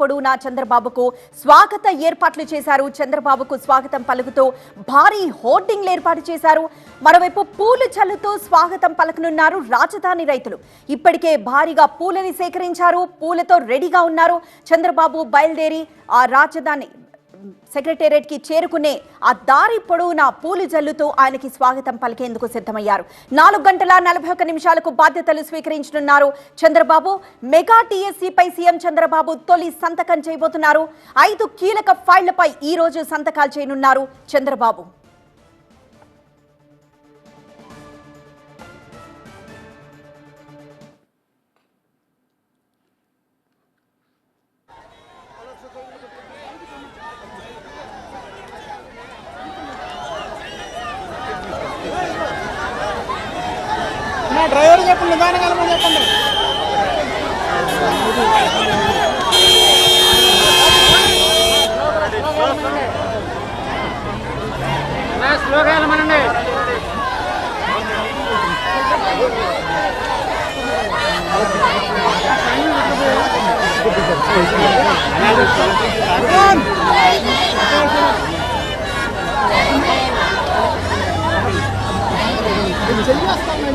పొడవునా చంద్రబాబుకు స్వాగత ఏర్పాట్లు చేశారు. చంద్రబాబుకు స్వాగతం పలుకుతూ భారీ హోర్డింగ్లు ఏర్పాటు చేశారు. మరోవైపు పూలు చల్లుతూ స్వాగతం పలకనున్నారు రాజధాని రైతులు. ఇప్పటికే భారీగా పూలని సేకరించారు. పూలతో రెడీగా ఉన్నారు. చంద్రబాబు బయలుదేరి ఆ రాజధాని సెక్రటేరియట్కి చేరుకునే ఆ దారి పొడవునా పూలు జల్లుతూ ఆయనకి స్వాగతం పలికేందుకు సిద్ధమయ్యారు. నాలుగు గంటల నలభై ఒక్క నిమిషాలకు బాధ్యతలు స్వీకరించనున్నారు చంద్రబాబు. మెగా టీఎస్సీపై సీఎం చంద్రబాబు తొలి సంతకం చేయబోతున్నారు. ఐదు కీలక ఫైళ్ళపై ఈ రోజు సంతకాలు చేయనున్నారు చంద్రబాబు. డ్రైవర్ చెప్పండి నిదానంగా వెళ్ళమని చెప్పండి. స్లోగా వెళ్ళమనండి.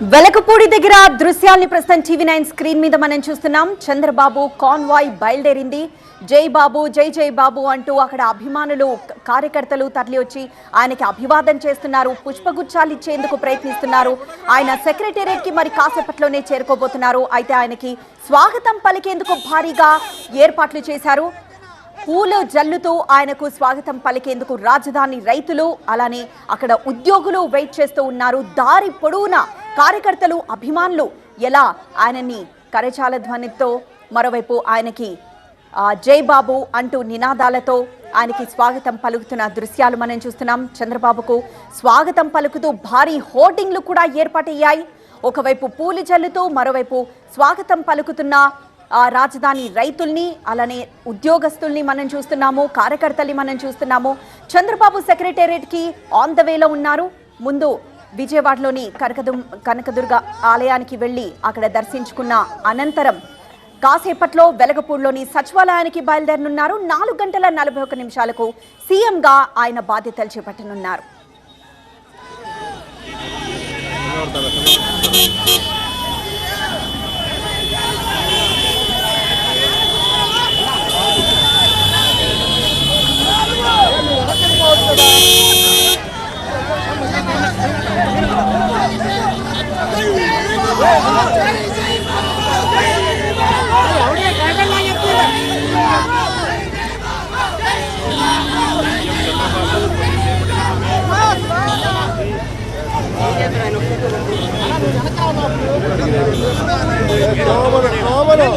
వెలకపూడి దగ్గర దృశ్యాల్ని ప్రస్తుతం టీవీ నైన్ స్క్రీన్ మీద మనం చూస్తున్నాం. చంద్రబాబు కాన్వాయ్ బయలుదేరింది. జై బాబు జై జై బాబు అంటూ అక్కడ అభిమానులు కార్యకర్తలు తరలి వచ్చి ఆయనకి అభివాదం చేస్తున్నారు. పుష్పగుచ్చాలు ఇచ్చేందుకు ప్రయత్నిస్తున్నారు. ఆయన సెక్రటేరియట్కి మరి కాసేపట్లోనే చేరుకోబోతున్నారు. అయితే ఆయనకి స్వాగతం పలికేందుకు భారీగా ఏర్పాట్లు చేశారు. పూలు జల్లుతూ ఆయనకు స్వాగతం పలికేందుకు రాజధాని రైతులు అలానే అక్కడ ఉద్యోగులు వెయిట్ చేస్తూ ఉన్నారు. దారి పొడవునా కార్యకర్తలు అభిమానులు ఎలా ఆయనని కరచాల ధ్వనితో మరోవైపు ఆయనకి జై బాబు అంటూ నినాదాలతో ఆయనకి స్వాగతం పలుకుతున్న దృశ్యాలు మనం చూస్తున్నాం. చంద్రబాబుకు స్వాగతం పలుకుతూ భారీ హోర్డింగ్లు కూడా ఏర్పాటయ్యాయి. ఒకవైపు పూలు చల్లుతూ మరోవైపు స్వాగతం పలుకుతున్న రాజధాని రైతుల్ని అలానే ఉద్యోగస్తుల్ని మనం చూస్తున్నాము కార్యకర్తల్ని మనం చూస్తున్నాము. చంద్రబాబు సెక్రటేరియట్కి ఆన్ ద వేలో ఉన్నారు. ముందు విజయవాడలోని కనకదు కనకదుర్గ ఆలయానికి వెళ్ళి అక్కడ దర్శించుకున్న అనంతరం కాసేపట్లో వెలగపూడిలోని సచివాలయానికి బయలుదేరనున్నారు. నాలుగు గంటల నలభై ఒక్క నిమిషాలకు సీఎంగా ఆయన బాధ్యతలు చేపట్టనున్నారు.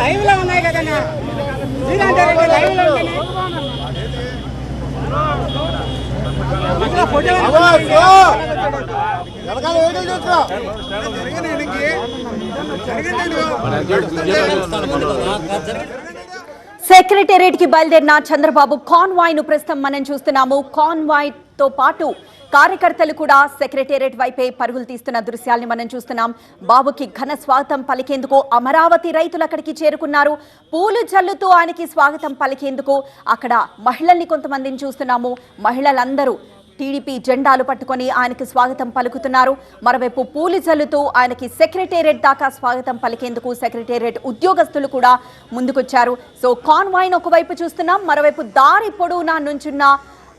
లైవ్ లో ఉన్నాయి కదన్నా శ్రీకాంత్ రెడ్డి లైవ్ లో ఉంటేనే. ఇక్కడ ఫోటో సెక్రటేరియట్కి బయలుదేరిన చంద్రబాబు కాన్వాయ్ను ప్రస్తుతం మనం చూస్తున్నాము. కాన్వాయ్తో పాటు కార్యకర్తలు కూడా సెక్రటేరియట్ వైపే పరుగులు తీస్తున్న దృశ్యాల్ని మనం చూస్తున్నాం. బాబుకి ఘన స్వాగతం పలికేందుకు అమరావతి రైతులు అక్కడికి చేరుకున్నారు. పూలు జల్లుతూ ఆయనకి స్వాగతం పలికేందుకు అక్కడ మహిళల్ని కొంతమందిని చూస్తున్నాము. మహిళలందరూ టీడీపీ జెండాలు పట్టుకొని ఆయనకి స్వాగతం పలుకుతున్నారు. మరోవైపు పూలి జల్లుతూ ఆయనకి సెక్రటేరియట్ దాకా స్వాగతం పలికేందుకు సెక్రటేరియట్ ఉద్యోగస్తులు కూడా ముందుకొచ్చారు. సో కాన్వాయిన్ ఒకవైపు చూస్తున్నాం. మరోవైపు దారి పొడవునా నుంచున్న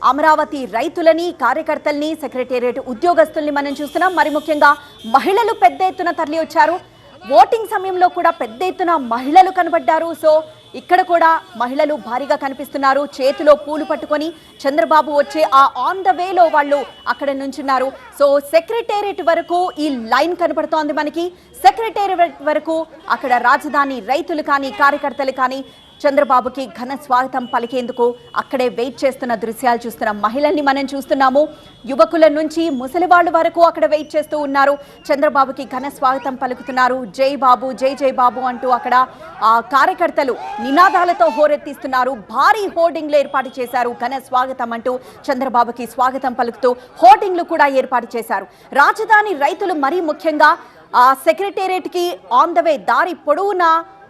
అమరావతి రైతులని కార్యకర్తల్ని సెక్రటేరియట్ ఉద్యోగస్తుల్ని మనం చూస్తున్నాం. మరి ముఖ్యంగా మహిళలు పెద్ద ఎత్తున తరలి వచ్చారు ఓటింగ్ సమయంలో కూడా పెద్ద ఎత్తున మహిళలు కనబడ్డారు. సో ఇక్కడ కూడా మహిళలు భారీగా కనిపిస్తున్నారు. చేతిలో పూలు పట్టుకొని చంద్రబాబు వచ్చే ఆ ఆన్ ద వేలో వాళ్ళు అక్కడ నుంచున్నారు. సో సెక్రటేరియట్ వరకు ఈ లైన్ కనపడుతోంది మనకి. సెక్రటేరియట్ వరకు అక్కడ రాజధాని రైతులు కానీ కార్యకర్తలు కానీ చంద్రబాబుకి ఘన స్వాగతం పలికేందుకు అక్కడే వెయిట్ చేస్తున్న దృశ్యాలు చూస్తున్న మహిళల్ని మనం చూస్తున్నాము. యువకుల నుంచి ముసలి వాళ్ళ వరకు అక్కడ వెయిట్ చేస్తూ ఉన్నారు. చంద్రబాబుకి ఘన స్వాగతం పలుకుతున్నారు. జై బాబు జై జై బాబు అంటూ అక్కడ ఆ కార్యకర్తలు నినాదాలతో హోరెత్తిస్తున్నారు. భారీ హోర్డింగ్లు ఏర్పాటు చేశారు. ఘన స్వాగతం అంటూ చంద్రబాబుకి స్వాగతం పలుకుతూ హోర్డింగ్లు కూడా ఏర్పాటు చేశారు. రాజధాని రైతులు మరీ ముఖ్యంగా ఆ సెక్రటేరియట్కి ఆన్ ద వే దారి పొడవునా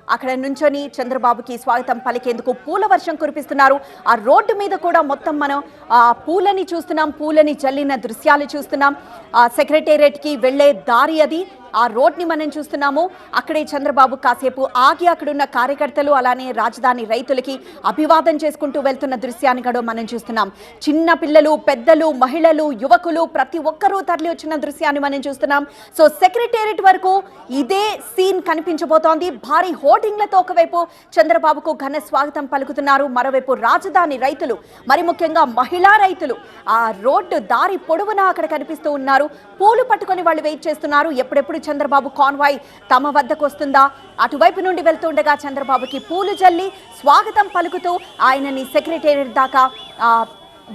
అక్కడ నుంచొని చంద్రబాబుకి స్వాగతం పలికేందుకు పూల వర్షం కురిపిస్తున్నారు. ఆ రోడ్డు మీద కూడా మొత్తం మనం ఆ పూలని చూస్తున్నాం. పూలని జల్లిన దృశ్యాలు చూస్తున్నాం. ఆ సెక్రటేరియట్కి వెళ్ళే దారి అది. ఆ రోడ్ని మనం చూస్తున్నాము. అక్కడే చంద్రబాబు కాసేపు ఆగి అక్కడున్న కార్యకర్తలు అలానే రాజధాని రైతులకి అభివాదం చేసుకుంటూ వెళ్తున్న దృశ్యాన్ని కూడా మనం చూస్తున్నాం. చిన్న పిల్లలు పెద్దలు మహిళలు యువకులు ప్రతి ఒక్కరూ తరలి వచ్చిన దృశ్యాన్ని మనం చూస్తున్నాం. సో సెక్రటేరియట్ వరకు ఇదే సీన్ కనిపించబోతోంది. భారీ హోర్డింగ్లతో ఒకవైపు చంద్రబాబుకు ఘన స్వాగతం పలుకుతున్నారు మరోవైపు రాజధాని రైతులు మరి ముఖ్యంగా మహిళా రైతులు. ఆ రోడ్డు దారి పొడవునా అక్కడ కనిపిస్తూ ఉన్నారు. పూలు పట్టుకొని వాళ్ళు వెయిట్ చేస్తున్నారు. ఎప్పుడెప్పుడు చంద్రబాబు కాన్వాయ్ తమ వద్దకు వస్తుందా? అటువైపు నుండి వెళ్తుండగా చంద్రబాబుకి పూలు జల్లి స్వాగతం పలుకుతూ ఆయనని సెక్రటేరియట్ దాకా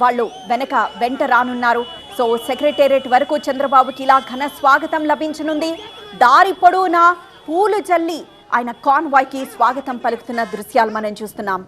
వాళ్ళు వెనక వెంట రానున్నారు. సో సెక్రటేరియట్ వరకు చంద్రబాబుకి ఇలా ఘన స్వాగతం లభించనుంది. దారి పొడవునా? పూలు జల్లి ఆయన కాన్వాయ్కి స్వాగతం పలుకుతున్న దృశ్యాలు మనం చూస్తున్నాం.